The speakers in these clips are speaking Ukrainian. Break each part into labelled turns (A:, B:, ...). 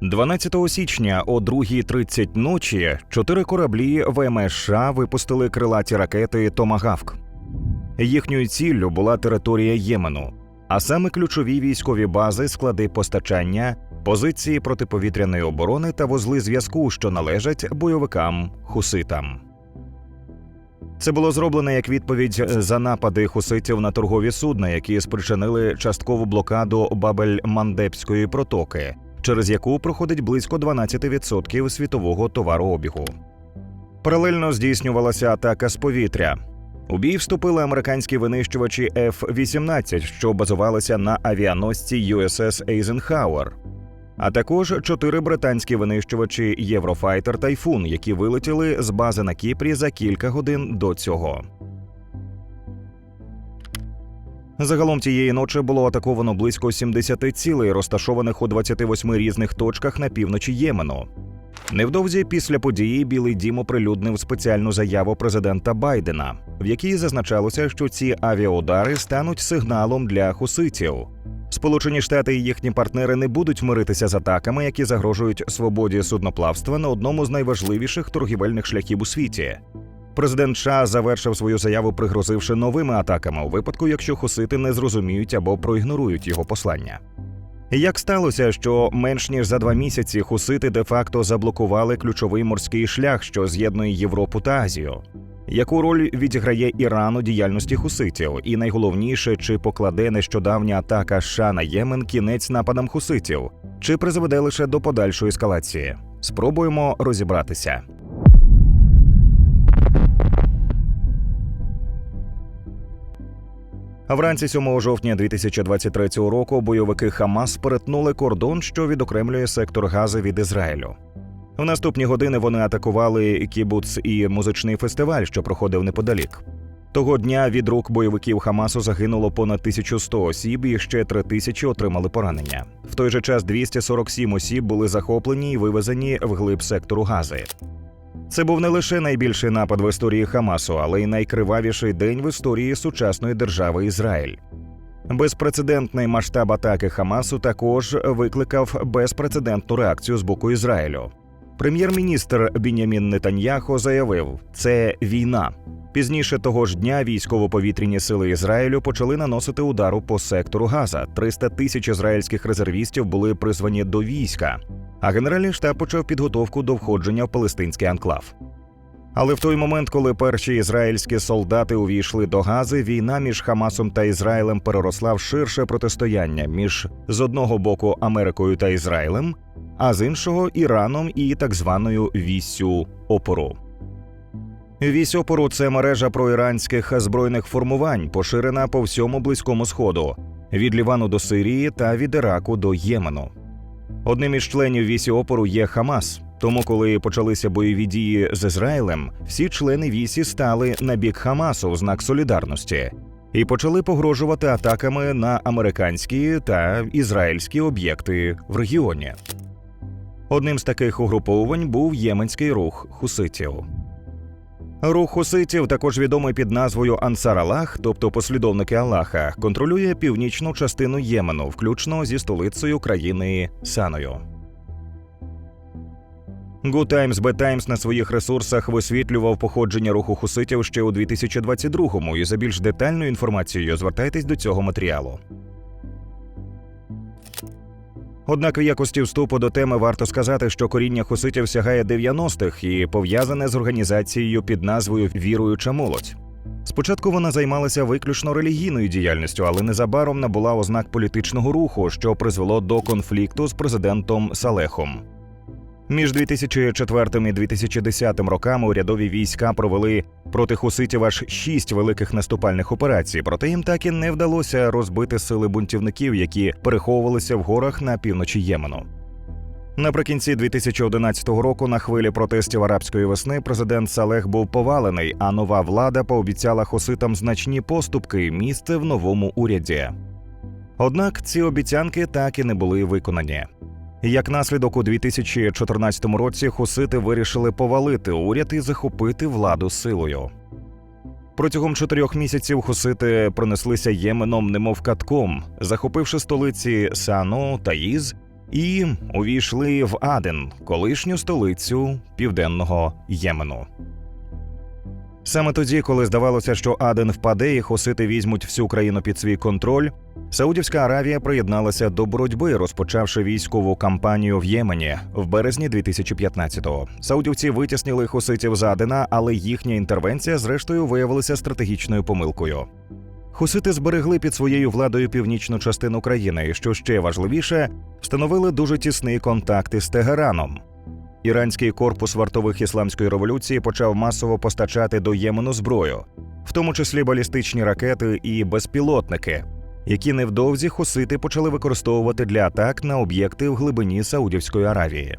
A: 12 січня о 2.30 ночі чотири кораблі ВМС США випустили крилаті ракети Томагавк. Їхньою ціллю була територія Ємену, а саме ключові військові бази, склади постачання, позиції протиповітряної оборони та вузли зв'язку, що належать бойовикам хуситам. Це було зроблено як відповідь за напади хуситів на торгові судна, які спричинили часткову блокаду Бабель-Мандебської протоки, через яку проходить близько 12% світового товарообігу. Паралельно здійснювалася атака з повітря. У бій вступили американські винищувачі F-18, що базувалися на авіаносці USS Eisenhower, а також чотири британські винищувачі Єврофайтер Тайфун, які вилетіли з бази на Кіпрі за кілька годин до цього. Загалом тієї ночі було атаковано близько 70 цілей, розташованих у 28 різних точках на півночі Ємену. Невдовзі після події Білий Дім оприлюднив спеціальну заяву президента Байдена, в якій зазначалося, що ці авіаудари стануть сигналом для хуситів. Сполучені Штати і їхні партнери не будуть миритися з атаками, які загрожують свободі судноплавства на одному з найважливіших торгівельних шляхів у світі. Президент США завершив свою заяву, пригрозивши новими атаками у випадку, якщо хусити не зрозуміють або проігнорують його послання. Як сталося, що менш ніж за два місяці хусити де-факто заблокували ключовий морський шлях, що з'єднує Європу та Азію? Яку роль відіграє Іран у діяльності хуситів? І найголовніше, чи покладе нещодавня атака США на Ємен кінець нападам хуситів, чи призведе лише до подальшої ескалації? Спробуємо розібратися. Вранці 7 жовтня 2023 року бойовики Хамас перетнули кордон, що відокремлює сектор Гази від Ізраїлю. В наступні години вони атакували кібуц і музичний фестиваль, що проходив неподалік. Того дня від рук бойовиків Хамасу загинуло понад 1100 осіб, і ще 3 тисячі отримали поранення. В той же час 247 осіб були захоплені і вивезені вглиб сектору Гази. Це був не лише найбільший напад в історії Хамасу, але й найкривавіший день в історії сучасної держави Ізраїль. Безпрецедентний масштаб атаки Хамасу також викликав безпрецедентну реакцію з боку Ізраїлю. Прем'єр-міністр Бінямін Нетаньяхо заявив, це війна. Пізніше того ж дня військово-повітряні сили Ізраїлю почали наносити удару по сектору Газа. 300 тисяч ізраїльських резервістів були призвані до війська, а генеральний штаб почав підготовку до входження в палестинський анклав. Але в той момент, коли перші ізраїльські солдати увійшли до Гази, війна між Хамасом та Ізраїлем переросла в ширше протистояння між з одного боку Америкою та Ізраїлем, а з іншого Іраном і так званою віссю опору. Вісь опору це мережа проіранських збройних формувань, поширена по всьому близькому сходу, від Лівану до Сирії та від Іраку до Ємену. Одним із членів вісі опору є Хамас. Тому, коли почалися бойові дії з Ізраїлем, всі члени вісі стали на бік Хамасу в знак солідарності і почали погрожувати атаками на американські та ізраїльські об'єкти в регіоні. Одним з таких угруповувань був єменський рух хуситів. Рух хуситів, також відомий під назвою Ансар Аллах, тобто послідовники Аллаха, контролює північну частину Ємену, включно зі столицею країни Саною. Good Times Bad Times на своїх ресурсах висвітлював походження руху хуситів ще у 2022-му, і за більш детальною інформацією звертайтесь до цього матеріалу. Однак в якості вступу до теми варто сказати, що коріння хуситів сягає 90-х і пов'язане з організацією під назвою Віруюча молодь. Спочатку вона займалася виключно релігійною діяльністю, але незабаром набула ознак політичного руху, що призвело до конфлікту з президентом Салехом. Між 2004 і 2010 роками урядові війська провели проти хуситів аж шість великих наступальних операцій, проте їм так і не вдалося розбити сили бунтівників, які переховувалися в горах на півночі Ємену. Наприкінці 2011 року на хвилі протестів арабської весни президент Салех був повалений, а нова влада пообіцяла хуситам значні поступки і місце в новому уряді. Однак ці обіцянки так і не були виконані. Як наслідок, у 2014 році хусити вирішили повалити уряд і захопити владу силою. Протягом чотирьох місяців хусити пронеслися Єменом, немов катком, захопивши столиці Сано, Таїз і увійшли в Аден, колишню столицю південного Ємену. Саме тоді, коли здавалося, що Аден впаде і хусити візьмуть всю країну під свій контроль, Саудівська Аравія приєдналася до боротьби, розпочавши військову кампанію в Ємені в березні 2015-го. Саудівці витіснили хуситів з Адена, але їхня інтервенція, зрештою, виявилася стратегічною помилкою. Хусити зберегли під своєю владою північну частину країни, і що ще важливіше, встановили дуже тісні контакти з Тегераном. Іранський корпус вартових ісламської революції почав масово постачати до Ємену зброю, в тому числі балістичні ракети і безпілотники, які невдовзі хусити почали використовувати для атак на об'єкти в глибині Саудівської Аравії.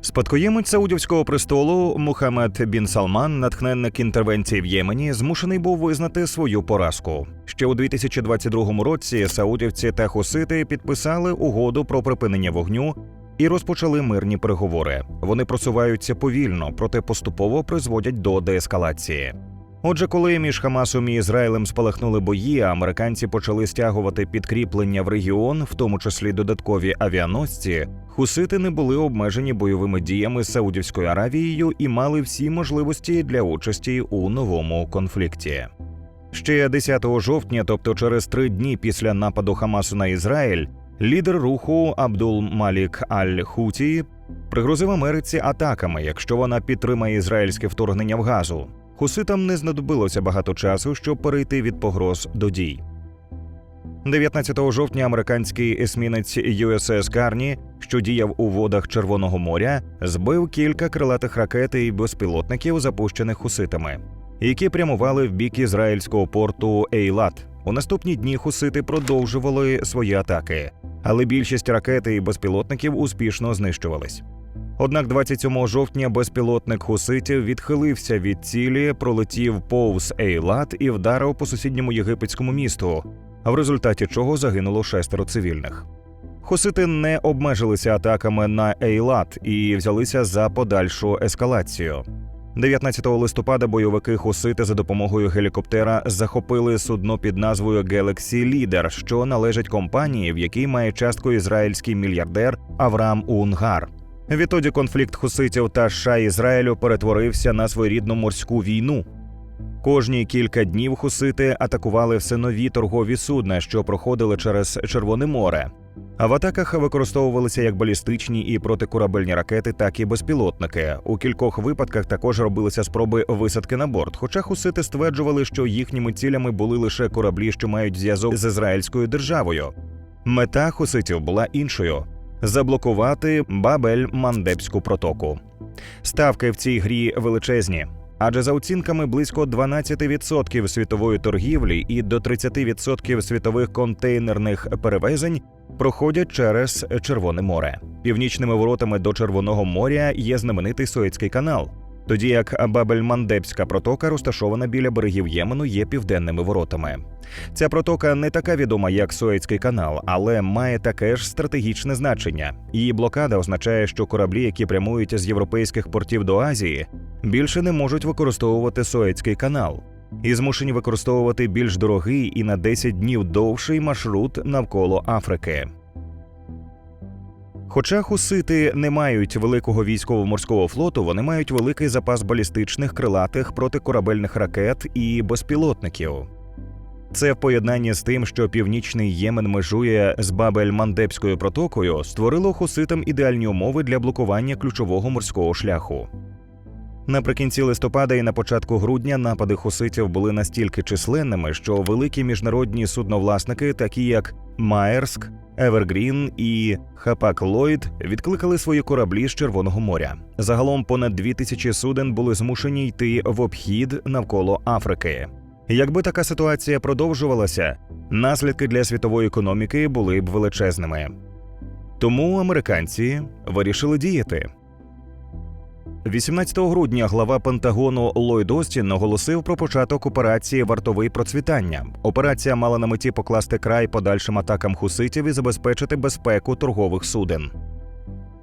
A: Спадкоємець Саудівського престолу Мухаммед Бін Салман, натхненник інтервенції в Ємені, змушений був визнати свою поразку. Ще у 2022 році саудівці та хусити підписали угоду про припинення вогню і розпочали мирні переговори. Вони просуваються повільно, проте поступово призводять до деескалації. Отже, коли між Хамасом і Ізраїлем спалахнули бої, американці почали стягувати підкріплення в регіон, в тому числі додаткові авіаносці, хусити не були обмежені бойовими діями з Саудівською Аравією і мали всі можливості для участі у новому конфлікті. Ще 10 жовтня, тобто через три дні після нападу Хамасу на Ізраїль, лідер руху Абдул Малік Аль-Хуті пригрозив Америці атаками, якщо вона підтримає ізраїльське вторгнення в газу. Хуситам не знадобилося багато часу, щоб перейти від погроз до дій. 19 жовтня американський есмінець USS Карні, що діяв у водах Червоного моря, збив кілька крилатих ракет і безпілотників, запущених хуситами, які прямували в бік ізраїльського порту Ейлат. У наступні дні хусити продовжували свої атаки, але більшість ракет і безпілотників успішно знищувались. Однак 27 жовтня безпілотник хуситів відхилився від цілі, пролетів повз Ейлат і вдарив по сусідньому єгипетському місту, в результаті чого загинуло шестеро цивільних. Хусити не обмежилися атаками на Ейлат і взялися за подальшу ескалацію. 19 листопада бойовики Хусити за допомогою гелікоптера захопили судно під назвою Galaxy Leader, що належить компанії, в якій має частку ізраїльський мільярдер Авраам Унгар. Відтоді конфлікт хуситів та США Ізраїлю перетворився на своєрідну морську війну. Кожні кілька днів хусити атакували все нові торгові судна, що проходили через Червоне море. А в атаках використовувалися як балістичні і протикорабельні ракети, так і безпілотники. У кількох випадках також робилися спроби висадки на борт. Хоча хусити стверджували, що їхніми цілями були лише кораблі, що мають зв'язок з ізраїльською державою. Мета хуситів була іншою заблокувати Бабель-Мандебську протоку. Ставки в цій грі величезні. Адже за оцінками близько 12% світової торгівлі і до 30% світових контейнерних перевезень проходять через Червоне море. Північними воротами до Червоного моря є знаменитий Суецький канал, тоді як Бабель-Мандебська протока, розташована біля берегів Ємену, є південними воротами. Ця протока не така відома, як Суецький канал, але має таке ж стратегічне значення. Її блокада означає, що кораблі, які прямують з європейських портів до Азії, більше не можуть використовувати Суецький канал. І змушені використовувати більш дорогий і на 10 днів довший маршрут навколо Африки. Хоча хусити не мають великого військово-морського флоту, вони мають великий запас балістичних крилатих протикорабельних ракет і безпілотників. Це в поєднанні з тим, що північний Ємен межує з Бабель-Мандебською протокою, створило хуситам ідеальні умови для блокування ключового морського шляху. Наприкінці листопада і на початку грудня напади хуситів були настільки численними, що великі міжнародні судновласники, такі як Маерск, Евергрін і Хапак Ллойд, відкликали свої кораблі з Червоного моря. Загалом понад дві тисячі суден були змушені йти в обхід навколо Африки. Якби така ситуація продовжувалася, наслідки для світової економіки були б величезними. Тому американці вирішили діяти. 18 грудня глава Пентагону Ллойд Остін оголосив про початок операції Вартовий процвітання. Операція мала на меті покласти край подальшим атакам хуситів і забезпечити безпеку торгових суден.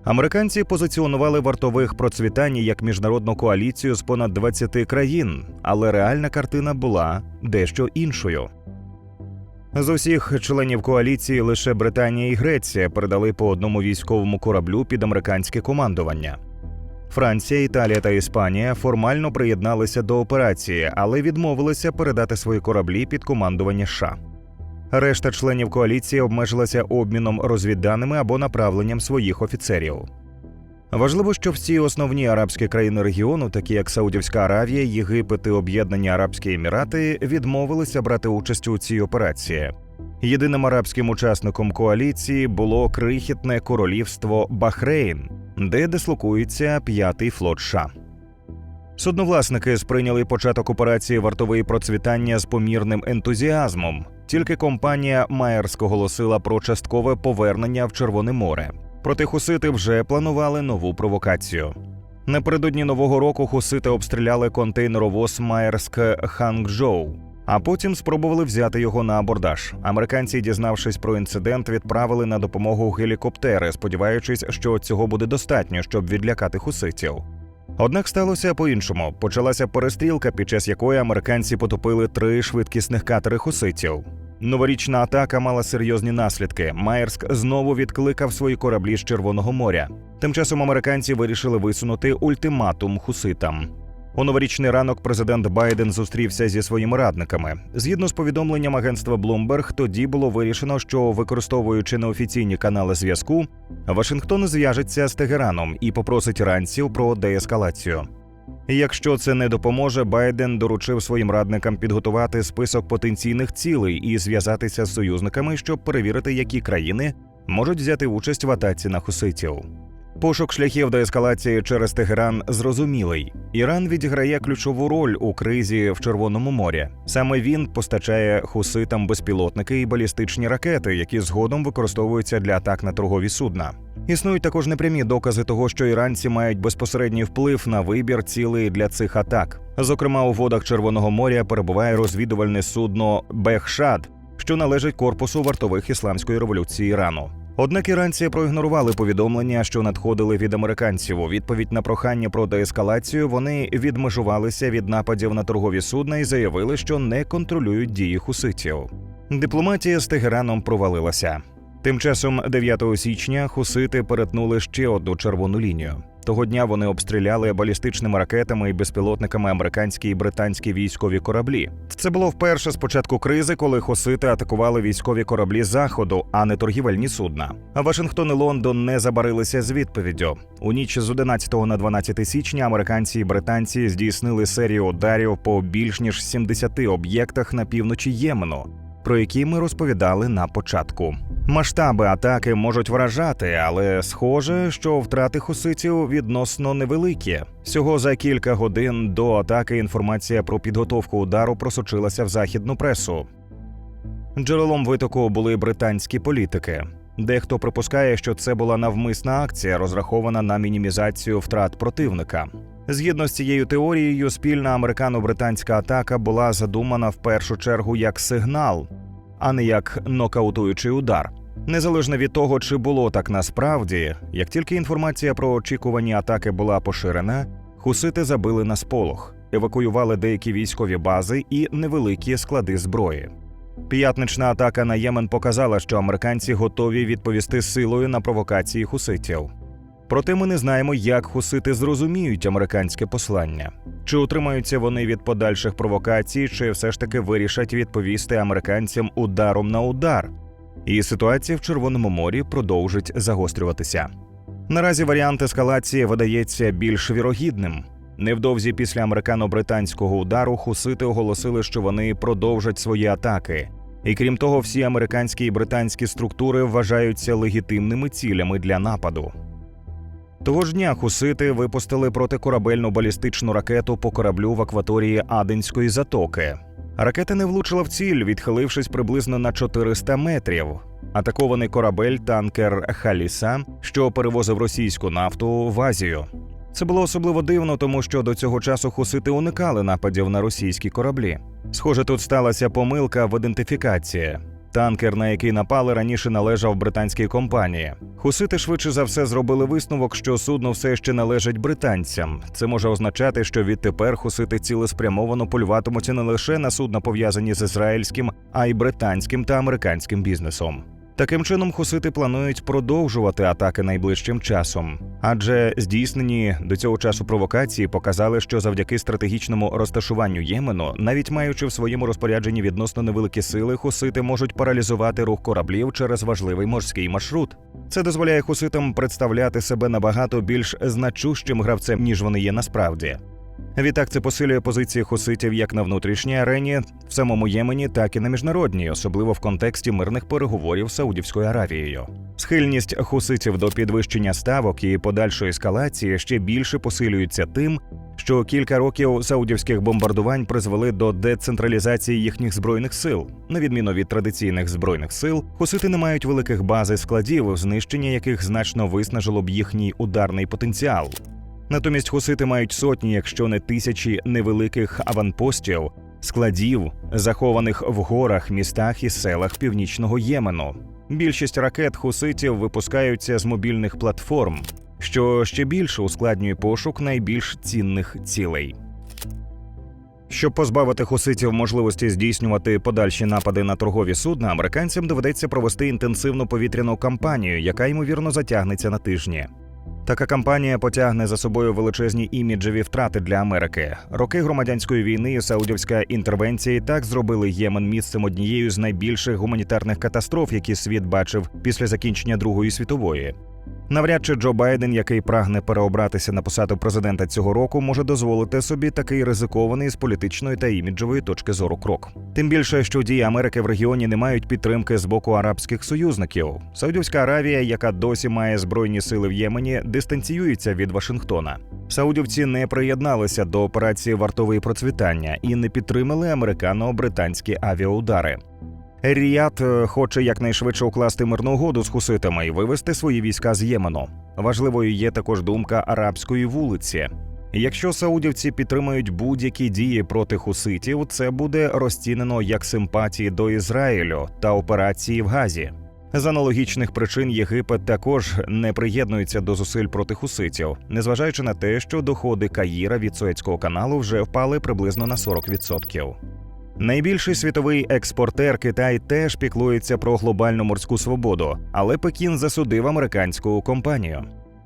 A: Американці позиціонували вартових процвітань як міжнародну коаліцію з понад 20 країн, але реальна картина була дещо іншою. З усіх членів коаліції лише Британія і Греція передали по одному військовому кораблю під американське командування. Франція, Італія та Іспанія формально приєдналися до операції, але відмовилися передати свої кораблі під командування США. Решта членів коаліції обмежилася обміном розвідданими або направленням своїх офіцерів. Важливо, що всі основні арабські країни регіону, такі як Саудівська Аравія, Єгипет і Об'єднані Арабські Емірати, відмовилися брати участь у цій операції. Єдиним арабським учасником коаліції було крихітне королівство Бахрейн, де дислокується п'ятий флот США. Судновласники сприйняли початок операції вартової процвітання з помірним ентузіазмом. Тільки компанія Майерс оголосила про часткове повернення в Червоне море. Проте хусити вже планували нову провокацію. Напередодні нового року хусити обстріляли контейнеровоз Майерськ Хангджоу, а потім спробували взяти його на абордаж. Американці, дізнавшись про інцидент, відправили на допомогу гелікоптери, сподіваючись, що цього буде достатньо, щоб відлякати хуситів. Однак сталося по-іншому. Почалася перестрілка, під час якої американці потопили три швидкісних катери хуситів. Новорічна атака мала серйозні наслідки. Майерськ знову відкликав свої кораблі з Червоного моря. Тим часом американці вирішили висунути ультиматум хуситам. У новорічний ранок президент Байден зустрівся зі своїми радниками. Згідно з повідомленням агентства Bloomberg, тоді було вирішено, що використовуючи неофіційні канали зв'язку, Вашингтон зв'яжеться з Тегераном і попросить іранців про деескалацію. Якщо це не допоможе, Байден доручив своїм радникам підготувати список потенційних цілей і зв'язатися з союзниками, щоб перевірити, які країни можуть взяти участь в атаці на хуситів. Пошук шляхів до ескалації через Тегеран зрозумілий. Іран відіграє ключову роль у кризі в Червоному морі. Саме він постачає хуситам безпілотники і балістичні ракети, які згодом використовуються для атак на торгові судна. Існують також непрямі докази того, що іранці мають безпосередній вплив на вибір цілей для цих атак. Зокрема, у водах Червоного моря перебуває розвідувальне судно Бехшад, що належить корпусу вартових ісламської революції Ірану. Однак іранці проігнорували повідомлення, що надходили від американців. У відповідь на прохання про деескалацію вони відмежувалися від нападів на торгові судна і заявили, що не контролюють дії хуситів. Дипломатія з Тегераном провалилася. Тим часом, 9 січня, хусити перетнули ще одну червону лінію. Того дня вони обстріляли балістичними ракетами і безпілотниками американські і британські військові кораблі. Це було вперше з початку кризи, коли хусити атакували військові кораблі заходу, а не торгівельні судна. А Вашингтон і Лондон не забарилися з відповіддю. У ніч з 11 на 12 січня американці і британці здійснили серію ударів по більш ніж 70 об'єктах на півночі Ємену, про які ми розповідали на початку. Масштаби атаки можуть вражати, але схоже, що втрати хуситів відносно невеликі. Всього за кілька годин до атаки інформація про підготовку удару просочилася в західну пресу. Джерелом витоку були британські політики. Дехто припускає, що це була навмисна акція, розрахована на мінімізацію втрат противника. Згідно з цією теорією, спільна американо-британська атака була задумана в першу чергу як сигнал, а не як нокаутуючий удар. Незалежно від того, чи було так насправді, як тільки інформація про очікувані атаки була поширена, хусити забили на сполох, евакуювали деякі військові бази і невеликі склади зброї. П'ятнична атака на Ємен показала, що американці готові відповісти силою на провокації хуситів. Проте ми не знаємо, як хусити зрозуміють американське послання. Чи утримаються вони від подальших провокацій, чи все ж таки вирішать відповісти американцям ударом на удар. І ситуація в Червоному морі продовжить загострюватися. Наразі варіант ескалації видається більш вірогідним. Невдовзі після американо-британського удару хусити оголосили, що вони продовжать свої атаки. І крім того, всі американські і британські структури вважаються легітимними цілями для нападу. Того ж дня хусити випустили протикорабельну балістичну ракету по кораблю в акваторії Аденської затоки. Ракета не влучила в ціль, відхилившись приблизно на 400 метрів. Атакований корабель танкер Халіса, що перевозив російську нафту в Азію. Це було особливо дивно, тому що до цього часу хусити уникали нападів на російські кораблі. Схоже, тут сталася помилка в ідентифікації. Танкер, на який напали, раніше належав британській компанії. Хусити швидше за все зробили висновок, що судно все ще належить британцям. Це може означати, що відтепер хусити цілеспрямовано полюватимуться не лише на судна, пов'язані з ізраїльським, а й британським та американським бізнесом. Таким чином, хусити планують продовжувати атаки найближчим часом, адже здійснені до цього часу провокації показали, що завдяки стратегічному розташуванню Ємену, навіть маючи в своєму розпорядженні відносно невеликі сили, хусити можуть паралізувати рух кораблів через важливий морський маршрут. Це дозволяє хуситам представляти себе набагато більш значущим гравцем, ніж вони є насправді. Відтак це посилює позиції хуситів як на внутрішній арені в самому Ємені, так і на міжнародній, особливо в контексті мирних переговорів з Саудівською Аравією. Схильність хуситів до підвищення ставок і подальшої ескалації ще більше посилюється тим, що кілька років саудівських бомбардувань призвели до децентралізації їхніх збройних сил. На відміну від традиційних збройних сил, хусити не мають великих баз і складів, знищення яких значно виснажило б їхній ударний потенціал. Натомість хусити мають сотні, якщо не тисячі невеликих аванпостів, складів, захованих в горах, містах і селах північного Ємену. Більшість ракет хуситів випускаються з мобільних платформ, що ще більше ускладнює пошук найбільш цінних цілей. Щоб позбавити хуситів можливості здійснювати подальші напади на торгові судна, американцям доведеться провести інтенсивну повітряну кампанію, яка ймовірно затягнеться на тижні. Така кампанія потягне за собою величезні іміджеві втрати для Америки. Роки громадянської війни і саудівська інтервенція і так зробили Ємен місцем однією з найбільших гуманітарних катастроф, які світ бачив після закінчення Другої світової. Навряд чи Джо Байден, який прагне переобратися на посаду президента цього року, може дозволити собі такий ризикований з політичної та іміджової точки зору крок. Тим більше, що дії Америки в регіоні не мають підтримки з боку арабських союзників. Саудівська Аравія, яка досі має збройні сили в Ємені, дистанціюється від Вашингтона. Саудівці не приєдналися до операції вартової процвітання і не підтримали американо-британські авіаудари. Ріяд е, хоче якнайшвидше укласти мирну угоду з хуситами і вивести свої війська з Ємену. Важливою є також думка арабської вулиці. Якщо саудівці підтримають будь-які дії проти хуситів, це буде розцінено як симпатії до Ізраїлю та операції в Газі. З аналогічних причин Єгипет також не приєднується до зусиль проти хуситів, незважаючи на те, що доходи Каїра від Суецького каналу вже впали приблизно на 40%. Найбільший світовий експортер Китай теж піклується про глобальну морську свободу, але Пекін засудив американську компанію.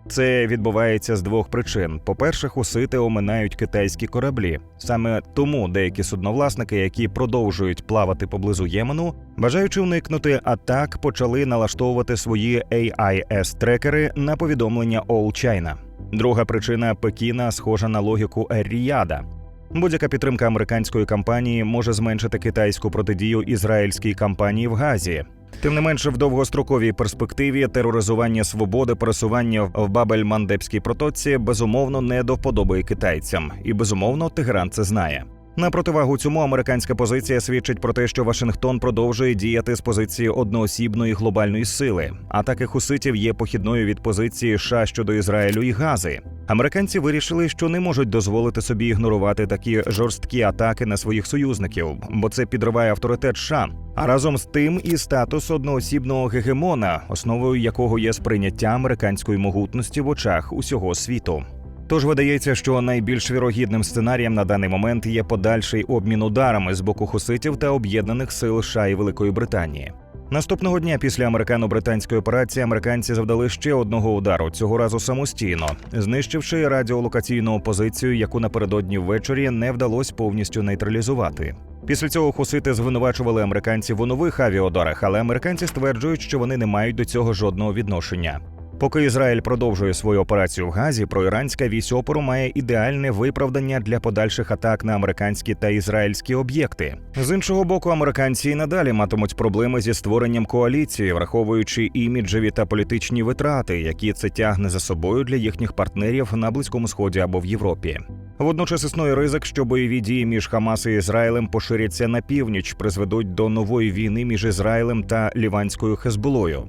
A: Це відбувається з двох причин: по-перше, хусити оминають китайські кораблі. Саме тому деякі судновласники, які продовжують плавати поблизу Ємену, бажаючи уникнути атак, почали налаштовувати свої ais трекери на повідомлення All China. Друга причина Пекіна схожа на логіку Ер-Ріяда. Будь-яка підтримка американської кампанії може зменшити китайську протидію ізраїльській кампанії в Газі. Тим не менше, в довгостроковій перспективі тероризування свободи пересування в Бабель-Мандебській протоці безумовно не до вподоби китайцям, і безумовно Тегеран це знає. На противагу цьому американська позиція свідчить про те, що Вашингтон продовжує діяти з позиції одноосібної глобальної сили. Атаки хуситів є похідною від позиції США щодо Ізраїлю і Гази. Американці вирішили, що не можуть дозволити собі ігнорувати такі жорсткі атаки на своїх союзників, бо це підриває авторитет США. А разом з тим і статус одноосібного гегемона, основою якого є сприйняття американської могутності в очах усього світу. Тож видається, що найбільш вірогідним сценарієм на даний момент є подальший обмін ударами з боку хуситів та об'єднаних сил США і Великої Британії. Наступного дня після американо-британської операції американці завдали ще одного удару, цього разу самостійно, знищивши радіолокаційну позицію, яку напередодні ввечері не вдалося повністю нейтралізувати. Після цього хусити звинувачували американців у нових авіаударах, але американці стверджують, що вони не мають до цього жодного відношення. Поки Ізраїль продовжує свою операцію в Газі, проіранська вісь опору має ідеальне виправдання для подальших атак на американські та ізраїльські об'єкти. З іншого боку, американці і надалі матимуть проблеми зі створенням коаліції, враховуючи іміджеві та політичні витрати, які це тягне за собою для їхніх партнерів на близькому сході або в Європі. Водночас існує ризик, що бойові дії між Хамас і Ізраїлем поширяться на північ, призведуть до нової війни між Ізраїлем та Ліванською Хезболою.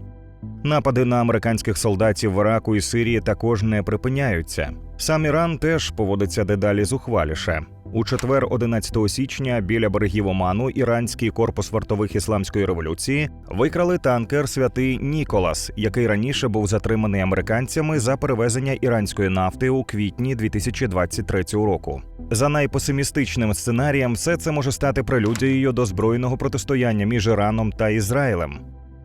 A: Напади на американських солдатів в Іраку і Сирії також не припиняються. Сам Іран теж поводиться дедалі зухваліше. У четвер, 11 січня, біля берегів Оману, іранський корпус вартових ісламської революції викрали танкер Святий Ніколас, який раніше був затриманий американцями за перевезення іранської нафти у квітні 2023 року. За найпесимістичним сценарієм, все це може стати прелюдією до збройного протистояння між Іраном та Ізраїлем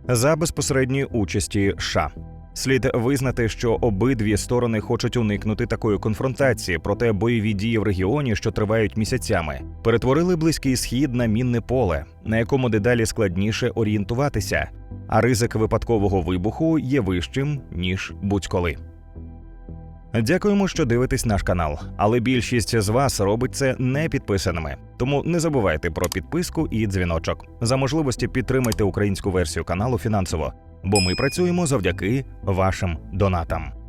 A: за безпосередньої участі США. Слід визнати, що обидві сторони хочуть уникнути такої конфронтації, проте бойові дії в регіоні, що тривають місяцями, перетворили близький схід на мінне поле, на якому дедалі складніше орієнтуватися, а ризик випадкового вибуху є вищим ніж будь-коли. Дякуємо, що дивитесь наш канал, але більшість з вас робить це не підписаними. Тому не забувайте про підписку і дзвіночок. За можливості підтримайте українську версію каналу фінансово, бо ми працюємо завдяки вашим донатам.